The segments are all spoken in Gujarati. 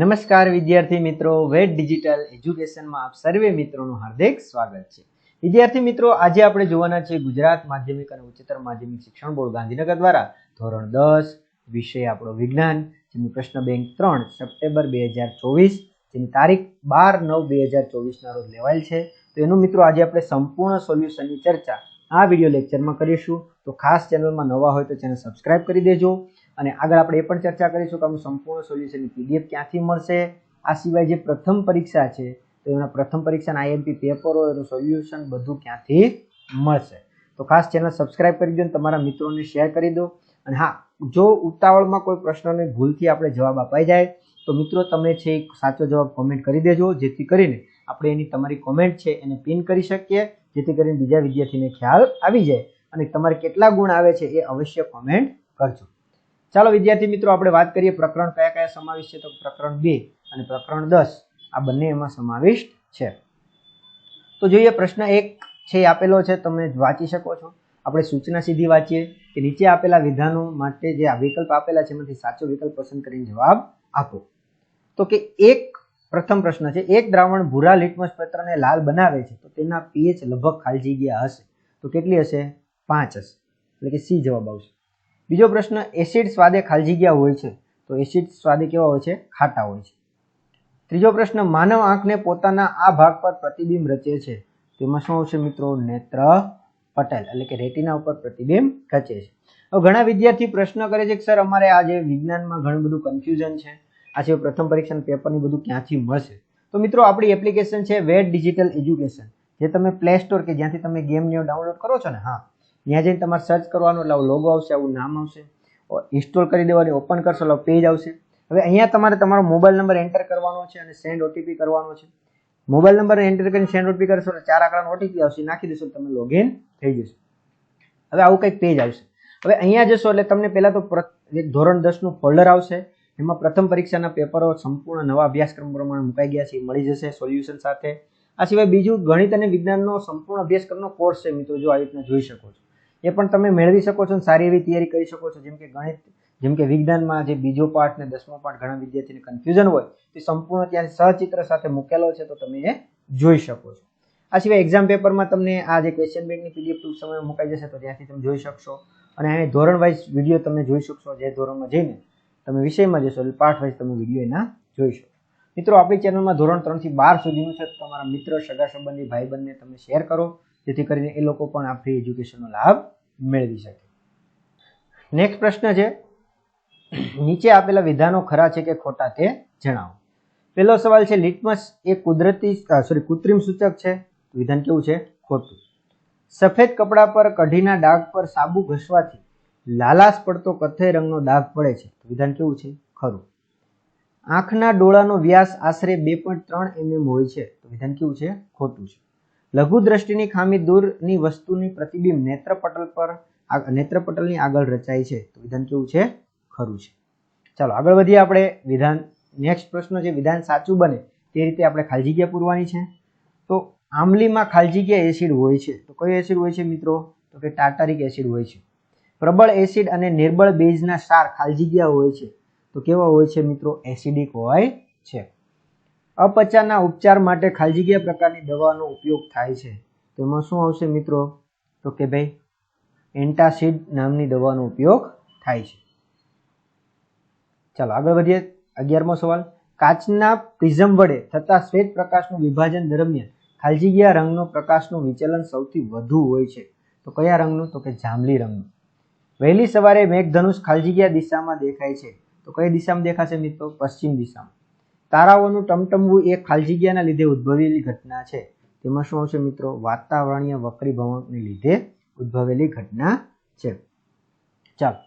નમસ્કાર વિદ્યાર્થી મિત્રો વેટ ડિજિટલ એજ્યુકેશનમાં આપ સર્વે મિત્રોનું હાર્દિક સ્વાગત છે. વિદ્યાર્થી મિત્રો, આજે આપણે જોવાના છે ગુજરાત માધ્યમિક અને ઉચ્ચતર માધ્યમિક શિક્ષણ બોર્ડ ગાંધીનગર દ્વારા ધોરણ દસ, વિષય આપણો વિજ્ઞાન, જેની પ્રશ્ન બેંક ત્રણ, સપ્ટેમ્બર બે હજાર ચોવીસ, જેની તારીખ બાર નવ બે હજાર ચોવીસના રોજ લેવાયેલ છે. તો એનું મિત્રો, આજે આપણે સંપૂર્ણ સોલ્યુશનની ચર્ચા આ વીડિયો લેક્ચરમાં કરીશું. તો ખાસ ચેનલમાં નવા હોય તો ચેનલ સબસ્ક્રાઇબ કરી દેજો. અને આગળ આપણે એ પણ ચર્ચા કરીશું કે આનું સંપૂર્ણ સોલ્યુશનની પીડીએફ ક્યાંથી મળશે? આ સિવાય જે પ્રથમ પરીક્ષા છે, તો એના પ્રથમ પરીક્ષાના આઈએમપી પેપરો એનું સોલ્યુશન બધું ક્યાંથી મળશે? તો ખાસ ચેનલ સબસ્ક્રાઇબ કરી દો તમારા મિત્રોને શેર કરી દો. અને હા, જો ઉતાવળમાં કોઈ પ્રશ્નને ભૂલથી આપણે જવાબ અપાઈ જાય, તો મિત્રો તમે છે સાચો જવાબ કોમેન્ટ કરી દેજો, જેથી કરીને આપણે એની તમારી કોમેન્ટ છે એને પિન કરી શકીએ, જેથી કરીને બીજા વિદ્યાર્થીને ખ્યાલ આવી જાય. અને તમારે કેટલા ગુણ આવે છે એ અવશ્ય કોમેન્ટ કરજો. ચાલો વિદ્યાર્થી મિત્રો, આપણે વાત કરીએ પ્રકરણ કયા કયા સમાવિષ્ટ છે? તો પ્રકરણ બે અને પ્રકરણ દસ આ બંને એમાં સમાવિષ્ટ છે. તો જોઈએ પ્રશ્ન એક છે એ આપેલો છે, તમે વાંચી શકો છો. આપણે સૂચના સીધી વાંચીએ કે નીચે આપેલા વિધાનો માટે જે આ વિકલ્પ આપેલા છે, એમાંથી સાચો વિકલ્પ પસંદ કરીને જવાબ આપો. તો કે એક પ્રથમ પ્રશ્ન છે, એક દ્રાવણ ભૂરા લિટમસ પત્રને લાલ બનાવે છે, તો તેના પીએચ લગભગ ખાલી જગ્યા હશે. તો કેટલી હશે? પાંચ હશે. એટલે કે સી જવાબ આવશે. બીજો પ્રશ્ન, એસિડ સ્વાદે ખાલી જગ્યા હોય છે. તો એસિડ સ્વાદે કેવા હોય છે? ખાટા હોય છે. ત્રીજો પ્રશ્ન, માનવ આંખને પોતાના આ ભાગ પર પ્રતિબિંબ રચે છે. તેમાં શું આવશે મિત્રો? નેત્ર, પટેલ, એટલે કે રેટિના ઉપર પ્રતિબિંબ રચે છે. હવે ઘણા વિદ્યાર્થી પ્રશ્ન કરે છે કે, સર, અમારે આજે વિજ્ઞાનમાં ઘણું બધું કન્ફ્યુઝન છે. આ છે પ્રથમ પરીક્ષા પેપરની બધું ક્યાંથી મળશે? તો મિત્રો, આપણી એપ્લિકેશન છે વેટ ડિજિટલ એજ્યુકેશન. જે તમે પ્લે સ્ટોર કે જ્યાંથી તમે ગેમને ડાઉનલોડ કરો છો ને, હા. ત્યાં જઈને તમારે સર્ચ કરવાનું એટલે આવું લોગો આવશે, આવું નામ આવશે. ઇન્સ્ટોલ કરી દેવાની ઓપન કરશો એટલે પેજ આવશે. હવે અહીંયા તમારે તમારો મોબાઈલ નંબર એન્ટર કરવાનો છે અને સેન્ડ ઓટીપી કરવાનો છે. મોબાઈલ નંબર એન્ટર કરીને સેન્ડ ઓટીપી કરશો એટલે ચાર આંકડાનો ઓટીપી આવશે. નાખી દેશો તમે લોગિન થઈ જશે. હવે આવું કંઈક પેજ આવશે. હવે અહીંયા જશો એટલે તમને પહેલાં તો એક ધોરણ દસનું ફોલ્ડર આવશે. એમાં પ્રથમ પરીક્ષાના પેપરો સંપૂર્ણ નવા અભ્યાસક્રમ પ્રમાણે મુકાઈ ગયા છે મળી જશે સોલ્યુશન સાથે. આ સિવાય બીજું ગણિત અને વિજ્ઞાનનો સંપૂર્ણ અભ્યાસક્રમનો કોર્સ છે મિત્રો, જો આવી રીતના જોઈ શકો છો. એ પણ તમે મેળવી શકો છો અને સારી એવી તૈયારી કરી શકો છો. જેમ કે ગણિત, જેમ કે વિજ્ઞાનમાં જે બીજો પાઠ ને દસમો પાઠ ઘણા વિદ્યાર્થીને કન્ફ્યુઝન હોય, તે સંપૂર્ણ ત્યાં સહચિત્ર સાથે મૂકેલો છે તો તમે એ જોઈ શકો છો. આ સિવાય એક્ઝામ પેપરમાં તમને આ જે ક્વેશ્ચન બેંકની પીડીએફ ટૂંક સમયમાં મુકાઈ જશે તો ત્યાંથી તમે જોઈ શકશો. અને અહીં ધોરણ વાઇઝ વીડિયો તમે જોઈ શકશો જે ધોરણમાં જઈને તમે વિષયમાં જશો, એટલે પાઠ વાઇઝ તમે વીડિયો એના જોઈ શકો. મિત્રો, આપણી ચેનલમાં ધોરણ ત્રણથી બાર સુધીનું છે. તમારા મિત્ર, સગા સંબંધી, ભાઈ બંધને તમે શેર કરો. જેથી કરીને એ લોકો પણ આ ફ્રી એજ્યુકેશનનો લાભ મેળવી શકે. નેક્સ્ટ પ્રશ્ન છે, નીચે આપેલા વિધાનો ખરા છે કે ખોટા તે જણાવો. પહેલો સવાલ છે લિટમસ એ કુદરતી સોરી કૃત્રિમ સૂચક છે. વિધાન કેવું છે? ખોટું. સફેદ કપડા પર કઢીના ડાઘ પર સાબુ ઘસવાથી લાલાશ પડતો કથ્થઈ રંગનો ડાઘ પડે છે. વિધાન કેવું છે? ખરું. આંખના ડોળાનો વ્યાસ આશરે બે પોઈન્ટ ત્રણ એમએમ હોય છે. તો વિધાન કેવું છે? ખોટું છે. લઘુ દ્રષ્ટિની ખામી દૂરની વસ્તુની પ્રતિબિંબ નેત્રપટલ પર નેત્રપટલની આગળ રચાય છે. તો વિધાન કેવું છે? ખરું છે. ચાલો, આગળ વધીએ આપણે વિધાન નેક્સ્ટ પ્રશ્ન છે વિધાન સાચું બને તે રીતે આપણે ખાલી જગ્યા પૂરવાની છે. તો આમલીમાં ખાલી જગ્યા એસિડ હોય છે. તો કયો એસિડ હોય છે મિત્રો? તો કે ટાર્ટારિક એસિડ હોય છે. પ્રબળ એસિડ અને નિર્બળ બેઝના સાર ખાલી જગ્યા હોય છે. તો કેવા હોય છે મિત્રો? એસિડિક હોય છે. અપચાના ઉપચાર માટે ખાલજીગીયા પ્રકારની દવાનો ઉપયોગ થાય છે. તેમાં શું આવશે મિત્રો? તો કે ભાઈ, એન્ટાસિડ નામની દવાનો ઉપયોગ થાય છે. ચાલો આગળ વધીએ, અગિયારમો સવાલ. કાચના પ્રિઝમ વડે થતા શ્વેત પ્રકાશનું વિભાજન દરમિયાન ખાલજીગીયા રંગનો પ્રકાશનું વિચલન સૌથી વધુ હોય છે. તો કયા રંગનું? તો કે જાંબલી રંગનું. વહેલી સવારે મેઘધનુષ ખાલી જગ્યા દિશામાં દેખાય છે. તો કઈ દિશામાં દેખાશે મિત્રો? પશ્ચિમ દિશામાં. તારાઓનું ટમટમવું એ ખાલી જગ્યાના લીધે ઉદ્ભવેલી ઘટના છે. તેમાં શું આવશે મિત્રો? વાતાવરણીય વક્રીભવનને લીધે ઉદ્ભવેલી ઘટના છે. ચાલો.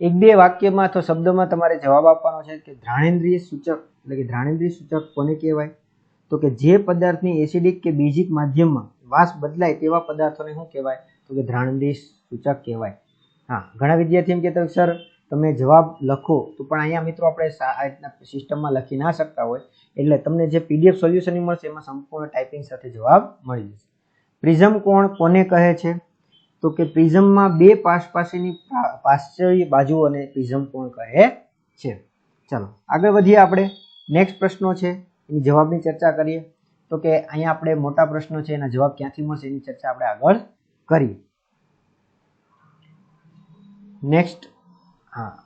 એક બે વાક્યમાં અથવા શબ્દમાં તમારે જવાબ આપવાનો છે કે ધ્રાણેન્દ્રિય સૂચક, એટલે કે ધ્રાણેન્દ્રિય સૂચક કોને કહેવાય? તો કે જે પદાર્થની એસિડિક કે બેઝિક માધ્યમમાં વાસ બદલાય તેવા પદાર્થોને શું કહેવાય? તો કે ધ્રાણેન્દ્રિય સૂચક કહેવાય. હા, ઘણા વિદ્યાર્થી એમ કહેતા સર તમે જવાબ લખો, તો પણ અહીંયા મિત્રો આપણે આ રીતના સિસ્ટમમાં લખી ના શકતા હોય, એટલે તમને જે પીડીએફ સોલ્યુશન મળશે, એમાં સંપૂર્ણ ટાઈપિંગ સાથે જવાબ મળી જશે. પ્રિઝમ કોણ, કોને કહે છે? તો કે પ્રિઝમમાં બે પાસ પાસેની પાશ્ચર્ય બાજુઓને પ્રિઝમ કોણ કહે છે? ચાલો, આગળ વધીએ આપણે. નેક્સ્ટ પ્રશ્નો છે, એની જવાબની ચર્ચા કરીએ. તો કે અહીંયા આપણે મોટા પ્રશ્નો છે, એના જવાબ ક્યાંથી મળશે, એની ચર્ચા આપણે આગળ કરીએ. નેક્સ્ટ હા.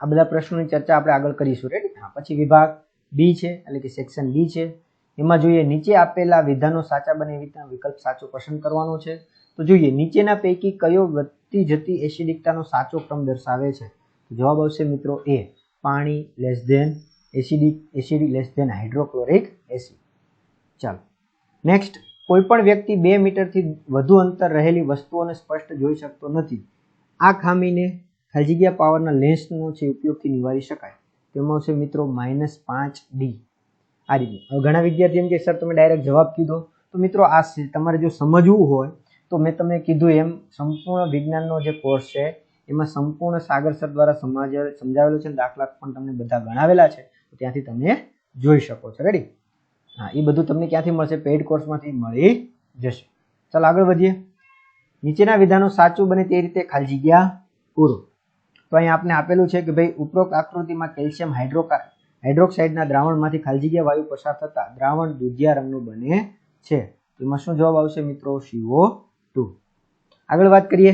આ બધા પ્રશ્નોની ચર્ચા આપણે આગળ કરીશું. રેડી હા, પછી વિભાગ બી છે, એટલે કે સેક્શન બી છે. એમાં જોઈએ, નીચે આપેલા વિધાનો સાચા બને એવી વિકલ્પ સાચો પસંદ કરવાનો છે. તો જોઈએ, નીચેના પૈકી કયો વધતી જતી એસિડિકતાનો સાચો ક્રમ દર્શાવે છે? જવાબ આવશે મિત્રો એ પાણી less than acidic acidic less than hydrochloric acid ચાલો. નેક્સ્ટ કોઈ પણ વ્યક્તિ બે મીટરથી વધુ અંતર રહેલી વસ્તુઓને સ્પષ્ટ જોઈ શકતો નથી. આ ખામીને ખાલી જગ્યા પાવરના લેન્સનો છે ઉપયોગથી નિવારી શકાય, તેમાં આવશે મિત્રો માઇનસ પાંચ ડી. આ રીતે. હવે ઘણા વિદ્યાર્થી એમ કે, સર, તમે ડાયરેક્ટ જવાબ કીધો. તો મિત્રો આ તમારે જો સમજવું હોય, તો મેં તમને કીધું એમ, સંપૂર્ણ વિજ્ઞાનનો જે કોર્સ છે, એમાં સંપૂર્ણ સાગર સર દ્વારા સમાજ, સમજાવેલો છે દાખલા પણ તમને બધા ગણાવેલા છે. ત્યાંથી તમે જોઈ શકો છો. રેડી હા, એ બધું તમને ક્યાંથી મળશે? પેઇડ કોર્સમાંથી મળી જશે. ચાલો આગળ વધીએ. નીચેના વિધાનો સાચું બને તે રીતે ખાલી જગ્યા પૂરો. તો અહીં આપને આપેલું છે કે ભાઈ ઉપરોક્ત આકૃતિમાં કેલ્શિયમ હાઇડ્રોકા હાઇડ્રોક્સાઇડના દ્રાવણમાંથી ખાલી જગ્યા વાયુ પસાર થતા દ્રાવણ દુધિયા રંગનું બને છે. એમાં શું જવાબ આવશે મિત્રો? સીઓ ટુ આગળ વાત કરીએ.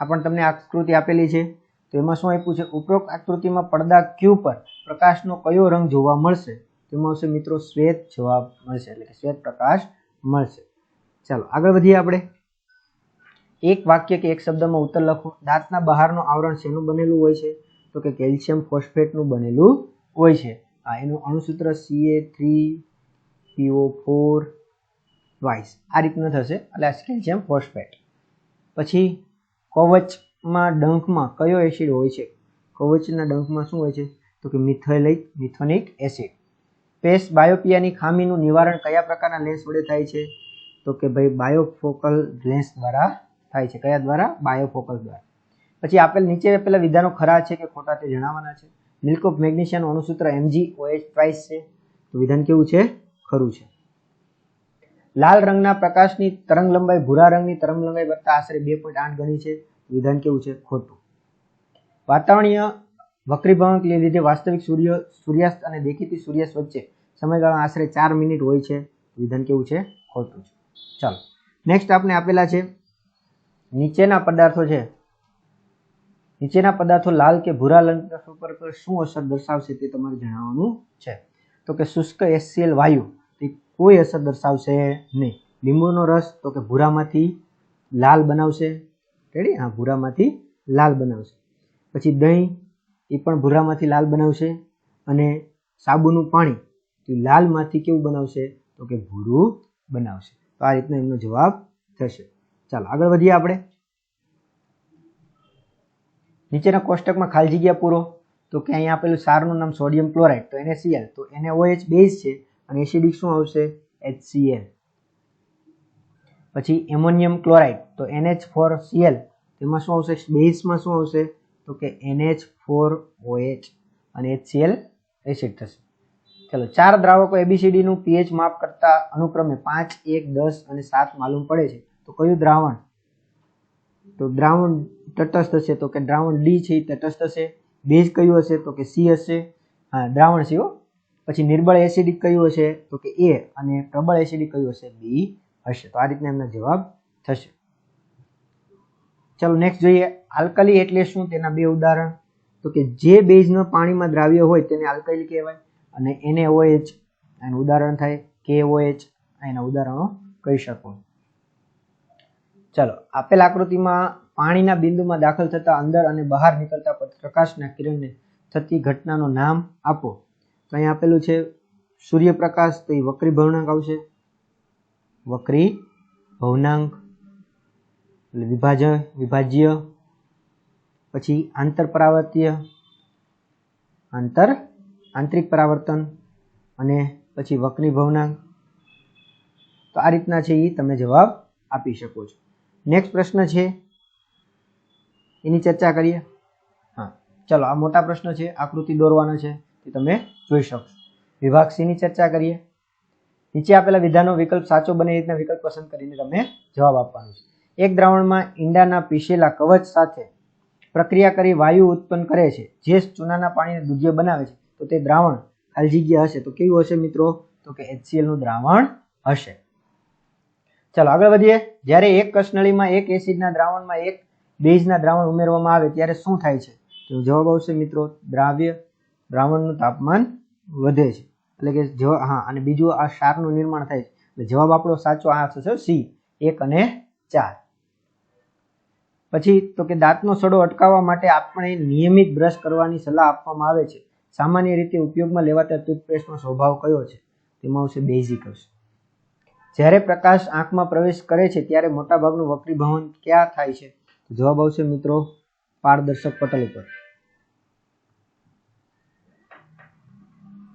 આ પણ તમને આકૃતિ આપેલી છે. તો એમાં શું આપ્યું છે? ઉપરોક્ત આકૃતિમાં પડદા ક્યુ પર પ્રકાશનો કયો રંગ જોવા મળશે? તેમાં આવશે મિત્રો શ્વેત જવાબ મળશે, એટલે કે શ્વેત પ્રકાશ મળશે. ચાલો આગળ વધીએ આપણે. એક વાક્ય કે એક શબ્દમાં ઉત્તર લખો. દાંતના બહારનું આવરણ શેનું બનેલું હોય છે? તો કે કેલ્શિયમ ફોસ્ફેટનું બનેલું હોય છે. આ એનું અણુસૂત્ર CA three PO four twice આ રીતનું થશે. એટલે આ કેલ્શિયમ ફોસ્ફેટ. પછી કવચમાં ડંખમાં કયો એસિડ હોય છે? કવચના ડંખમાં શું હોય છે? તો કે મિથેલિક મિથોનિક એસિડ. પેસ બાયોપિયાની ખામીનું નિવારણ કયા પ્રકારના લેન્સ વડે થાય છે? તો કે ભાઈ બાયોફોકલ લેન્સ દ્વારા થાય છે? કયા દ્વારા? બાયોફોકલ દ્વારા. પછી આપેલ નીચે આપેલા વિધાનો ખરા છે કે ખોટા તે જણાવવાના છે? મિલ્ક ઓફ મેગ્નેશિયમ અણુસૂત્ર એમજી ઓએચ ટ્વાઇસ છે. તો વિધાન કેવું છે? ખરું છે. લાલ રંગના પ્રકાશની તરંગ લંબાઈ ભૂરા રંગની તરંગ લંબાઈ કરતા આશરે બે પોઈન્ટ આઠ ગણી છે. વિધાન કેવું છે? ખોટું. વાતાવરણીય વક્રીભવનને લીધે વાસ્તવિક સૂર્ય, સૂર્યાસ્ત અને દેખીતી સૂર્યાસ્ત વચ્ચે સમયગાળો આશરે ચાર મિનિટ હોય છે. વિધાન કેવું છે? ખોટું છે. ચાલો. નેક્સ્ટ આપણે આપેલા છે નીચેના પદાર્થો છે. નીચેના પદાર્થો લાલ કે ભૂરા રંગના ઉપર પર શું અસર દર્શાવશે તે તમારે જણાવવાનું છે. તો કે શુષ્ક એસિયલ વાયુ, તે કોઈ અસર દર્શાવશે નહીં. લીંબુનો રસ તો કે ભૂરામાંથી લાલ બનાવશે. રેડી હા, ભૂરામાંથી લાલ બનાવશે. પછી દહીં, એ પણ ભૂરામાંથી લાલ બનાવશે. અને સાબુનું પાણી, તે લાલમાંથી કેવું બનાવશે? તો કે ભૂરું બનાવશે. તો આ રીતનો એમનો જવાબ થશે. ચાલો, આગળ વધીએ આપણે. નીચેના કોષ્ટકમાં ખાલી જગ્યા પૂરો. તો કે અહીંયા આપેલું સારનું નામ સોડિયમ ક્લોરાઇડ, તો NaCl, તો એને ઓએચ બેઝ છે અને એસિડિક શું આવશે? HCl. પછી એમોનિયમ ક્લોરાઇડ, તો NH ફોર સીએલ તેમાં શું આવશે? બેઝમાં શું આવશે? તો કે એનએચ ફોર ઓએચ અને HCl એસિડ થશે. ચલો, ચાર દ્રાવકો ABCD નું pH માપ કરતા અનુક્રમે પાંચ, એક, દસ અને સાત માલુમ પડે છે. તો કયું દ્રાવણ? તો દ્રાવણ તટસ્થ હશે તો કે દ્રાવણ ડી છે તટસ્થ હશે બેઝ કયું હશે? તો કે સી હશે. હા, દ્રાવણ છે પછી નિર્બળ એસિડિક કયું હશે? તો કે એ. અને પ્રબળ એસિડિક કયું હશે? બી હશે. તો આ રીતના એમના જવાબ થશે. ચલો નેક્સ્ટ જોઈએ આલ્કલી એટલે શું? તેના બે ઉદાહરણ. તો કે જે બેઝનો પાણીમાં દ્રાવ્ય હોય તેને આલ્કલી કહેવાય. અને એને ઓએચ એનું ઉદાહરણ થાય. કે ઓએચ એના ઉદાહરણો કહી શકો. ચલો, આપેલ આકૃતિમાં પાણીના બિંદુમાં દાખલ થતા અંદર અને બહાર નીકળતા પ્રકાશના કિરણને થતી ઘટનાનું નામ આપો. તો અહીં આપેલું છે, સૂર્યપ્રકાશ, તો એ વક્રી ભવનાંક આવશે. વક્રી ભવનાંક, એટલે વિભાજન વિભાજ્ય, પછી આંતર પરાવર્તીય, આંતર આંતરિક પરાવર્તન, અને પછી વક્રી ભવનાંક. તો આ રીતના છે એ તમે જવાબ આપી શકો છો. નેક્સ્ટ પ્રશ્ન છે. એની ચર્ચા કરીએ. હા. ચલો આ મોટા પ્રશ્ન છે આકૃતિ દોરવાનો છે તે તમે જોઈ શકશો. વિભાગ સી ની ચર્ચા કરીએ. નીચે આપેલા વિધાનો વિકલ્પ સાચો બને એ રીતના વિકલ્પ પસંદ કરીને તમે જવાબ આપવાનો છે. એક દ્રાવણમાં ઈંડાના પીસેલા કવચ સાથે પ્રક્રિયા કરી વાયુ ઉત્પન્ન કરે છે. જે ચૂનાના પાણીને દુધ્ય બનાવે છે. તો તે દ્રાવણ ખાલી જગ્યા હશે. તો કેવું હશે મિત્રો? તો કે HCl નું દ્રાવણ હશે. ચાલો, આગળ વધીએ. જ્યારે એક કસનળીમાં એક એસિડના દ્રાવણમાં એક બેઝના દ્રાવણ ઉમેરવામાં આવે, ત્યારે શું થાય છે? તો જવાબ આવશે મિત્રો, દ્રાવ્ય દ્રાવણનું તાપમાન વધે છે. એટલે કે હા, અને બીજું આ ક્ષારનું નિર્માણ થાય છે. જવાબ આપણો સાચો આ થશે સી. એક અને ચાર. પછી, તો કે દાંતનો સડો અટકાવવા માટે આપણે નિયમિત બ્રશ કરવાની સલાહ આપવામાં આવે છે. સામાન્ય રીતે ઉપયોગમાં લેવાતા ટૂથપેસ્ટનો સ્વભાવ કયો છે? તેમાં આવશે બેઝિક આવશે જ્યારે પ્રકાશ આંખમાં પ્રવેશ કરે છે, ત્યારે મોટાભાગનું વક્રીભવન ક્યાં થાય છે? જવાબ આવશે મિત્રો પારદર્શક પટલ ઉપર.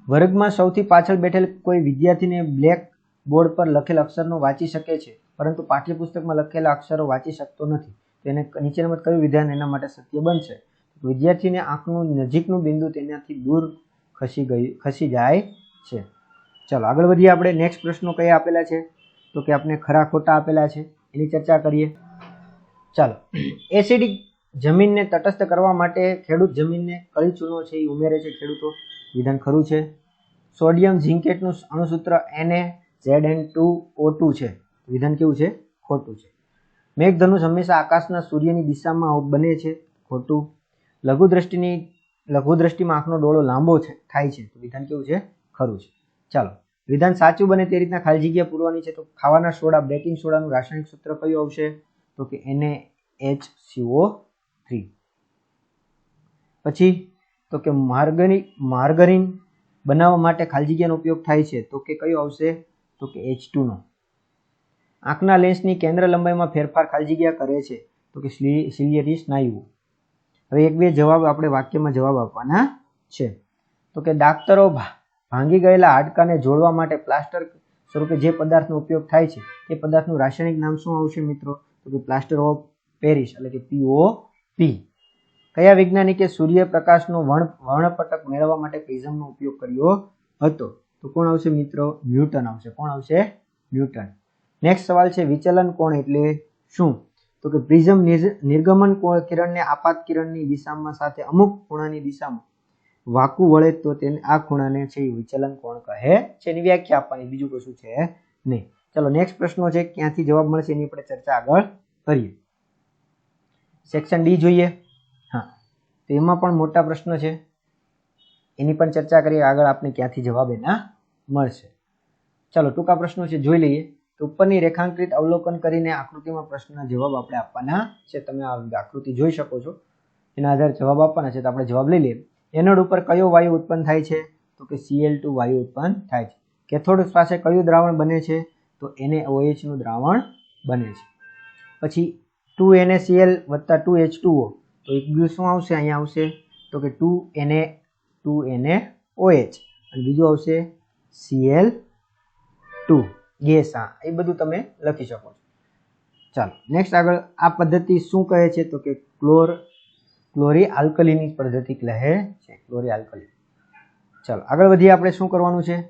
વર્ગમાં સૌથી પાછળ બેઠેલ કોઈ વિદ્યાર્થીને બ્લેક બોર્ડ પર લખેલ અક્ષરનો વાંચી શકે છે, પરંતુ પાઠ્યપુસ્તકમાં લખેલા અક્ષરો વાંચી શકતો નથી. તેને નીચેનામાં કયું વિધાન એના માટે સત્ય બનશે? વિદ્યાર્થીને આંખનું નજીકનું બિંદુ તેનાથી દૂર ખસી ગયું ખસી જાય છે. ચાલો, આગળ વધીએ આપણે. નેક્સ્ટ પ્રશ્નો કયા આપેલા છે? તો કે આપણે ખરા ખોટા આપેલા છે. એની ચર્ચા કરીએ. ચાલો. એસિડિક જમીનને તટસ્થ કરવા માટે ખેડૂત જમીનને કળી ચૂનો છે એ ઉમેરે છે ખેડૂતો? વિધાન ખરું છે. સોડિયમ ઝિંકેટનું અણુસૂત્ર એને Z N two O two છે. વિધાન કેવું છે? ખોટું છે. મેઘધનુષ હંમેશા આકાશના સૂર્યની દિશામાં બને છે. ખોટું. લઘુદ્રષ્ટિની લઘુદ્રષ્ટિમાં લઘુ આંખનો ડોળો લાંબો છે થાય છે. તો વિધાન કેવું છે? ખરું છે. ચાલો. વિધાન સાચું બને તે રીતના ખાલી જગ્યા પૂરવાની છે તો ખાવાના સોડા બેકિંગ સોડાનું રાસાયણિક સૂત્ર કયું આવશે? તો કે એને એચ સીઓ થ્રી પછી તો કે માર્ગરી માર્ગરીન બનાવવા માટે ખાલી જગ્યાનો ઉપયોગ થાય છે તો કે કયો આવશે? તો કે એચ ટુનો આંખના લેન્સની કેન્દ્ર લંબાઈમાં ફેરફાર ખાલી જગ્યા કરે છે તો કે સિલિયરી સ્નાયુઓ હવે એક બે જવાબ આપણે વાક્યમાં જવાબ આપવાના છે. તો કે ડાક્ટરો ભાંગી ગયેલા હાડકાને જોડવા માટે પ્લાસ્ટર સ્વરૂપે જે પદાર્થનો ઉપયોગ થાય છે, તે પદાર્થનું રાસાયણિક નામ શું આવશે મિત્રો? તો કે પ્લાસ્ટર ઓફ પેરિસ એટલે કે પીઓ પી કયા વૈજ્ઞાનિકે સૂર્યપ્રકાશનો વર્ણ, વર્ણપટક મેળવવા માટે પ્રિઝમનો ઉપયોગ કર્યો હતો? તો કોણ આવશે મિત્રો? ન્યૂટન આવશે. કોણ આવશે? ન્યૂટન. નેક્સ્ટ સવાલ છે, વિચલન કોણ એટલે શું? તો કે પ્રિઝમ નિર્ગમન કિરણને આપાત કિરણની દિશામાં સાથે અમુક ખૂણાની દિશામાં વાકું વળે તો તેને આ ખૂણાને છે એ વિચલન કોણ કહે? છે એની વ્યાખ્યા આપવાની. બીજું કશું છે નહીં. ચલો નેક્સ્ટ પ્રશ્નો છે. ક્યાંથી જવાબ મળશે એની આપણે ચર્ચા આગળ કરીએ. સેક્શન ડી જોઈએ. હા. તો એમાં પણ મોટા પ્રશ્નો છે. એની પણ ચર્ચા કરીએ. આગળ આપણે ક્યાંથી જવાબ એના મળશે. ચાલો, ટૂંકા પ્રશ્નો છે. જોઈ લઈએ. તો ઉપરની રેખાંકિત અવલોકન કરીને આકૃતિમાં પ્રશ્નના જવાબ આપણે આપવાના છે. તમે આ આકૃતિ જોઈ શકો છો. એના આધારે જવાબ આપવાના છે. તો આપણે જવાબ લઈ લઈએ. એનોડ ઉપર કયો વાયુ ઉત્પન્ન થાય છે? તો કે સીએલ ટુ વાયુ ઉત્પન્ન થાય છે. કેથોડ પાસે કયું દ્રાવણ બને છે? તો એને ઓએચનું દ્રાવણ બને છે. પછી ટુ એને સીએલ વત્તા ટુ એચ ટુ ઓ તો એક શું આવશે? અહીંયા આવશે. તો કે ટુ એને ટુ એને ઓએચ અને બીજું આવશે સીએલ ટુ ગેસ હા. એ બધું તમે લખી શકો છો. ચાલો નેક્સ્ટ આગળ આ પદ્ધતિ શું કહે છે? તો કે ક્લોર ક્લોરી આલ્કલીની પદ્ધતિ કહે છે ક્લોરી આલ્કલી ચાલો, આગળ વધીએ આપણે શું કરવાનું છે?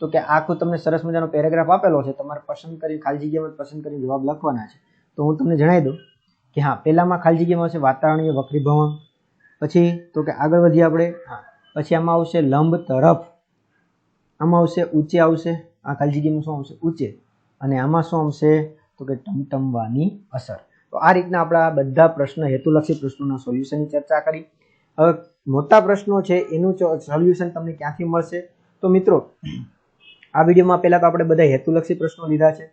તો કે આખું તમને સરસ મજાનો પેરેગ્રાફ આપેલો છે, તમારે પસંદ કરી, ખાલી જગ્યામાં પસંદ કરીને જવાબ લખવાના છે. તો હું તમને જણાવી દઉં કે હા, પહેલામાં ખાલી જગ્યામાં આવશે વાતાવરણીય વક્રીભવન, પછી તો કે આગળ વધીએ આપણે, હા, પછી આમાં આવશે લંબ તરફ, આમાં આવશે ઊંચે આવશે, આ ખાલી જગ્યામાં શું આવશે? ઊંચે. અને આમાં શું આવશે? તો કે ટમટમવાની અસર. તો આ રીતના આપણા બધા પ્રશ્ન, હેતુલક્ષી પ્રશ્નોના સોલ્યુશનની ચર્ચા કરી. હવે મોટા પ્રશ્નો છે, એનું સોલ્યુશન તમને ક્યાંથી મળશે? તો મિત્રો, આ વિડીયોમાં પહેલાં તો આપણે બધા હેતુલક્ષી પ્રશ્નો લીધા છે.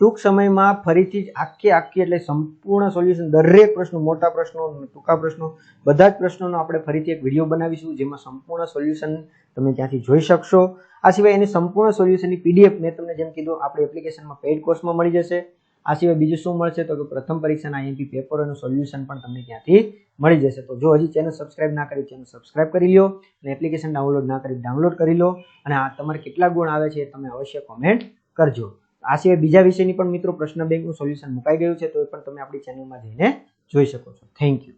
ટૂંક સમયમાં ફરીથી જ આખી આખી એટલે સંપૂર્ણ સોલ્યુશન દરેક પ્રશ્નો, મોટા પ્રશ્નો, ટૂંકા પ્રશ્નો, બધા જ પ્રશ્નોનો આપણે ફરીથી એક વીડિયો બનાવીશું, જેમાં સંપૂર્ણ સોલ્યુશન તમે ત્યાંથી જોઈ શકશો. આ સિવાય એની સંપૂર્ણ સોલ્યુશનની પીડીએફ મેં તમને જેમ કીધું, આપણે એપ્લિકેશનમાં પેઇડ કોર્સમાં મળી જશે. આ સિવાય બીજું શું મળશે તો કે પ્રથમ પરીક્ષાના આઈએમપી પેપરોનું સોલ્યુશન પણ તમને ત્યાંથી મળી જશે. તો જો હજી ચેનલ સબસ્ક્રાઇબ ના કરી ચેનલ સબસ્ક્રાઇબ કરી લો અને એપ્લિકેશન ડાઉનલોડ ના કરી ડાઉનલોડ કરી લો. અને આ તમારે કેટલા ગુણ આવે છે તમે અવશ્ય કોમેન્ટ કરજો. આ સિવાય બીજા વિષયની પણ મિત્રો પ્રશ્ન બેંકનું સોલ્યુશન મુકાઈ ગયું છે તો એ પણ તમે આપણી ચેનલમાં જઈને જોઈ શકો છો. Thank you